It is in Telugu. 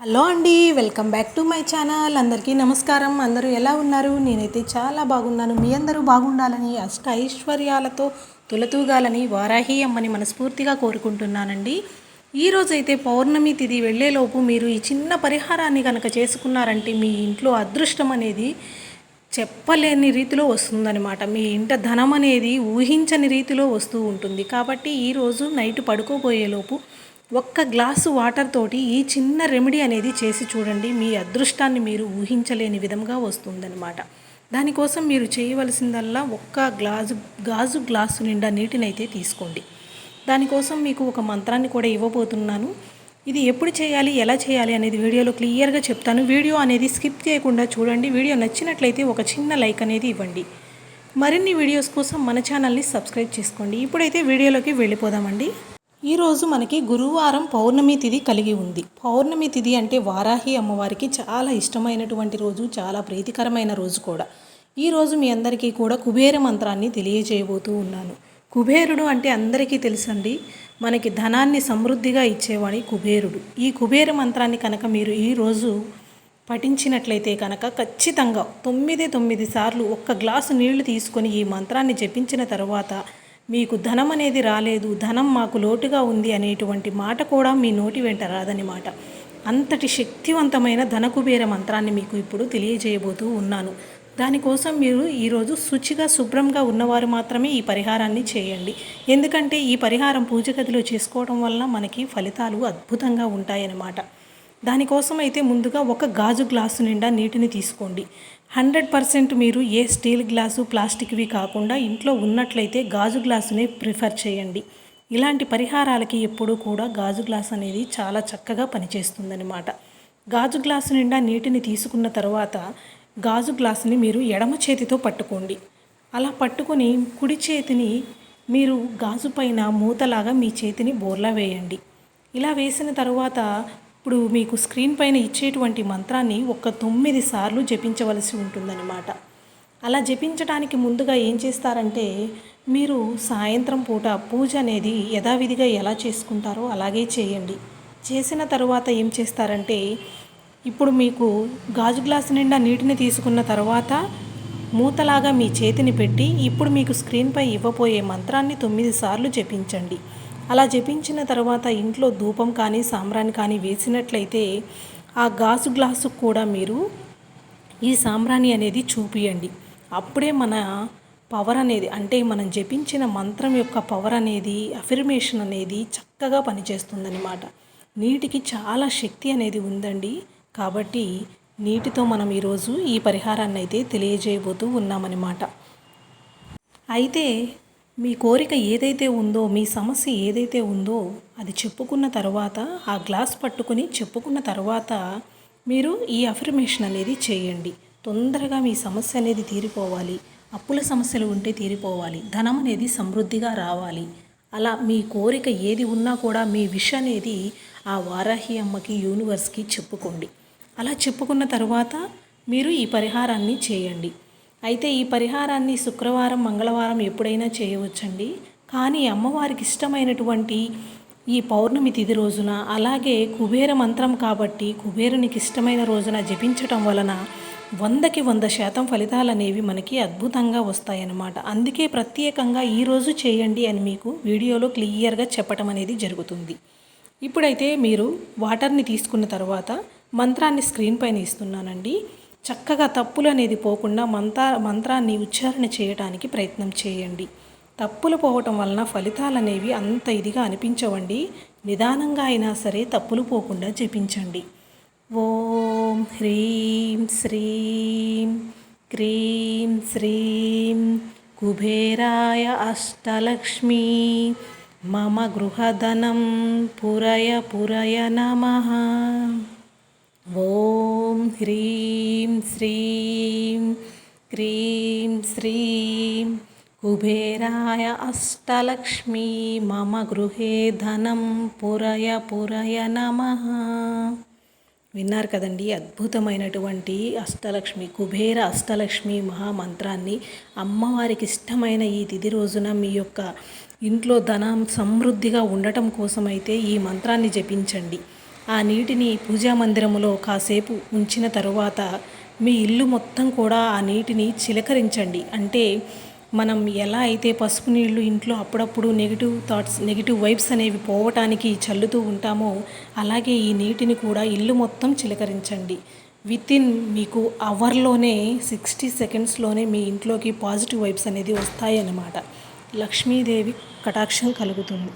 హలో అండి welcome back to my channel. అందరికీ నమస్కారం. అందరూ ఎలా ఉన్నారు? నేనైతే చాలా బాగున్నాను. మీ అందరూ బాగుండాలని అష్ట ఐశ్వర్యాలతో తులతూగాలని వారాహి అమ్మని మనస్ఫూర్తిగా కోరుకుంటున్నానండి. ఈరోజైతే పౌర్ణమి తిది వెళ్ళేలోపు మీరు ఈ చిన్న పరిహారాన్ని కనుక చేసుకున్నారంటే మీ ఇంట్లో అదృష్టం అనేది చెప్పలేని రీతిలో వస్తుందన్నమాట. మీ ఇంట ధనం అనేది ఊహించని రీతిలో వస్తూ ఉంటుంది. కాబట్టి ఈరోజు నైట్ పడుకోబోయేలోపు ఒక్క గ్లాసు వాటర్ తోటి ఈ చిన్న రెమెడీ అనేది చేసి చూడండి. మీ అదృష్టాన్ని మీరు ఊహించలేని విధంగా వస్తుందన్నమాట. దానికోసం మీరు చేయవలసిందల్లా ఒక్క గ్లాసు గాజు గ్లాసు నిండా నీటినైతే తీసుకోండి. దానికోసం మీకు ఒక మంత్రాన్ని కూడా ఇవ్వబోతున్నాను. ఇది ఎప్పుడు చేయాలి ఎలా చేయాలి అనేది వీడియోలో క్లియర్గా చెప్తాను. వీడియో అనేది స్కిప్ చేయకుండా చూడండి. వీడియో నచ్చినట్లయితే ఒక చిన్న లైక్ అనేది ఇవ్వండి. మరిన్ని వీడియోస్ కోసం మన ఛానల్ని సబ్స్క్రైబ్ చేసుకోండి. ఇప్పుడైతే వీడియోలోకి వెళ్ళిపోదామండి. ఈరోజు మనకి గురువారం పౌర్ణమి తిథి కలిగి ఉంది. పౌర్ణమి తిథి అంటే వారాహి అమ్మవారికి చాలా ఇష్టమైనటువంటి రోజు చాలా ప్రీతికరమైన రోజు కూడా. ఈరోజు మీ అందరికీ కూడా కుబేర మంత్రాన్ని తెలియజేయబోతూ ఉన్నాను. కుబేరుడు అంటే అందరికీ తెలుసండి. మనకి ధనాన్ని సమృద్ధిగా ఇచ్చేవాడి కుబేరుడు. ఈ కుబేర మంత్రాన్ని కనుక మీరు ఈరోజు పఠించినట్లయితే కనుక ఖచ్చితంగా తొమ్మిది తొమ్మిది సార్లు ఒక్క గ్లాసు నీళ్ళు తీసుకొని ఈ మంత్రాన్ని జపించిన తర్వాత మీకు ధనం అనేది రాలేదు ధనం మాకు లోటుగా ఉంది అనేటువంటి మాట కూడా మీ నోటి వెంట రాదని మాట. అంతటి శక్తివంతమైన ధనకుబేర మంత్రాన్ని మీకు ఇప్పుడు తెలియజేయబోతూ ఉన్నాను. దానికోసం మీరు ఈరోజు శుచిగా శుభ్రంగా ఉన్నవారు మాత్రమే ఈ పరిహారాన్ని చేయండి. ఎందుకంటే ఈ పరిహారం పూజ గదిలో చేసుకోవడం వల్ల మనకి ఫలితాలు అద్భుతంగా ఉంటాయన్నమాట. దానికోసం అయితే ముందుగా ఒక గాజు గ్లాసు నిండా నీటిని తీసుకోండి. హండ్రెడ్ పర్సెంట్ మీరు ఏ స్టీల్ గ్లాసు ప్లాస్టిక్వి కాకుండా ఇంట్లో ఉన్నట్లయితే గాజు గ్లాసునే ప్రిఫర్ చేయండి. ఇలాంటి పరిహారాలకి ఎప్పుడూ కూడా గాజు గ్లాస్ అనేది చాలా చక్కగా పనిచేస్తుందన్నమాట. గాజు గ్లాసు నిండా నీటిని తీసుకున్న తర్వాత గాజు గ్లాసుని మీరు ఎడమ చేతితో పట్టుకోండి. అలా పట్టుకొని కుడి చేతిని మీరు గాజు పైన మూతలాగా మీ చేతిని బోర్లా వేయండి. ఇలా వేసిన తర్వాత ఇప్పుడు మీకు స్క్రీన్ పైన ఇచ్చేటువంటి మంత్రాన్ని ఒక తొమ్మిది సార్లు జపించవలసి ఉంటుందన్నమాట. అలా జపించడానికి ముందుగా ఏం చేస్తారంటే మీరు సాయంత్రం పూట పూజ అనేది యథావిధిగా ఎలా చేసుకుంటారో అలాగే చేయండి. చేసిన తర్వాత ఏం చేస్తారంటే ఇప్పుడు మీకు గాజు గ్లాసు నిండా నీటిని తీసుకున్న తర్వాత మూతలాగా మీ చేతిని పెట్టి ఇప్పుడు మీకు స్క్రీన్పై ఇవ్వబోయే మంత్రాన్ని తొమ్మిది సార్లు జపించండి. అలా జపించిన తర్వాత ఇంట్లో ధూపం కానీ సాంబ్రాన్ని కానీ వేసినట్లయితే ఆ గాజు గ్లాసు కూడా మీరు ఈ సాంబ్రాణి అనేది చూపియండి. అప్పుడే మన పవర్ అనేది అంటే మనం జపించిన మంత్రం యొక్క పవర్ అనేది అఫిర్మేషన్ అనేది చక్కగా పనిచేస్తుందన్నమాట. నీటికి చాలా శక్తి అనేది ఉందండి. కాబట్టి నీటితో మనం ఈరోజు ఈ పరిహారాన్ని అయితే తెలియజేయబోతూ ఉన్నామన్నమాట. అయితే మీ కోరిక ఏదైతే ఉందో మీ సమస్య ఏదైతే ఉందో అది చెప్పుకున్న తర్వాత ఆ గ్లాస్ పట్టుకుని చెప్పుకున్న తర్వాత మీరు ఈ అఫర్మేషన్ అనేది చేయండి. తొందరగా మీ సమస్య అనేది తీరిపోవాలి. అప్పుల సమస్యలు ఉంటే తీరిపోవాలి. ధనం అనేది సమృద్ధిగా రావాలి. అలా మీ కోరిక ఏది ఉన్నా కూడా మీ విష అనేది ఆ వారాహి అమ్మకి యూనివర్స్కి చెప్పుకోండి. అలా చెప్పుకున్న తర్వాత మీరు ఈ పరిహారాన్ని చేయండి. అయితే ఈ పరిహారాన్ని శుక్రవారం మంగళవారం ఎప్పుడైనా చేయవచ్చండి. కానీ అమ్మవారికి ఇష్టమైనటువంటి ఈ పౌర్ణమి తిథి రోజున అలాగే కుబేర మంత్రం కాబట్టి కుబేరునికి ఇష్టమైన రోజున జపించటం వలన వందకి వంద శాతం ఫలితాలు అనేవి మనకి అద్భుతంగా వస్తాయన్నమాట. అందుకే ప్రత్యేకంగా ఈరోజు చేయండి అని మీకు వీడియోలో క్లియర్గా చెప్పటం అనేది జరుగుతుంది. ఇప్పుడైతే మీరు వాటర్ని తీసుకున్న తర్వాత మంత్రాన్ని స్క్రీన్ పైన ఇస్తున్నానండి. చక్కగా తప్పులు అనేది పోకుండా మంత్ర మంత్రాన్ని ఉచ్చారణ చేయడానికి ప్రయత్నం చేయండి. తప్పులు పోవటం వలన ఫలితాలు అనేవి అంత ఇదిగా అనిపించవండి. నిదానంగా అయినా సరే తప్పులు పోకుండా జపించండి. ఓం హ్రీం శ్రీం క్రీం శ్రీం కుబేరాయ అష్టలక్ష్మీ మమ గృహధనం పురయ పురయ నమ. ఓం హ్రీం శ్రీం క్రీం శ్రీం కుబేరాయ అష్టలక్ష్మీ మమ గృహే ధనం పురయ పురయ నమ. విన్నారు కదండి అద్భుతమైనటువంటి అష్టలక్ష్మి కుబేర అష్టలక్ష్మి మహామంత్రాన్ని. అమ్మవారికి ఇష్టమైన ఈ తిథి రోజున మీ యొక్క ఇంట్లో ధనం సమృద్ధిగా ఉండటం కోసమైతే ఈ మంత్రాన్ని జపించండి. ఆ నీటిని పూజా మందిరములో కాసేపు ఉంచిన తరువాత మీ ఇల్లు మొత్తం కూడా ఆ నీటిని చిలకరించండి. అంటే మనం ఎలా అయితే పసుపు నీళ్ళు ఇంట్లో అప్పుడప్పుడు నెగిటివ్ థాట్స్ నెగిటివ్ వైబ్స్ అనేవి పోవటానికి చల్లుతూ ఉంటామో అలాగే ఈ నీటిని కూడా ఇల్లు మొత్తం చిలకరించండి. విత్ ఇన్ మీకు అవర్లోనే సిక్స్టీ సెకండ్స్లోనే మీ ఇంట్లోకి పాజిటివ్ వైబ్స్ అనేది వస్తాయన్నమాట. లక్ష్మీదేవి కటాక్షం కలుగుతుంది.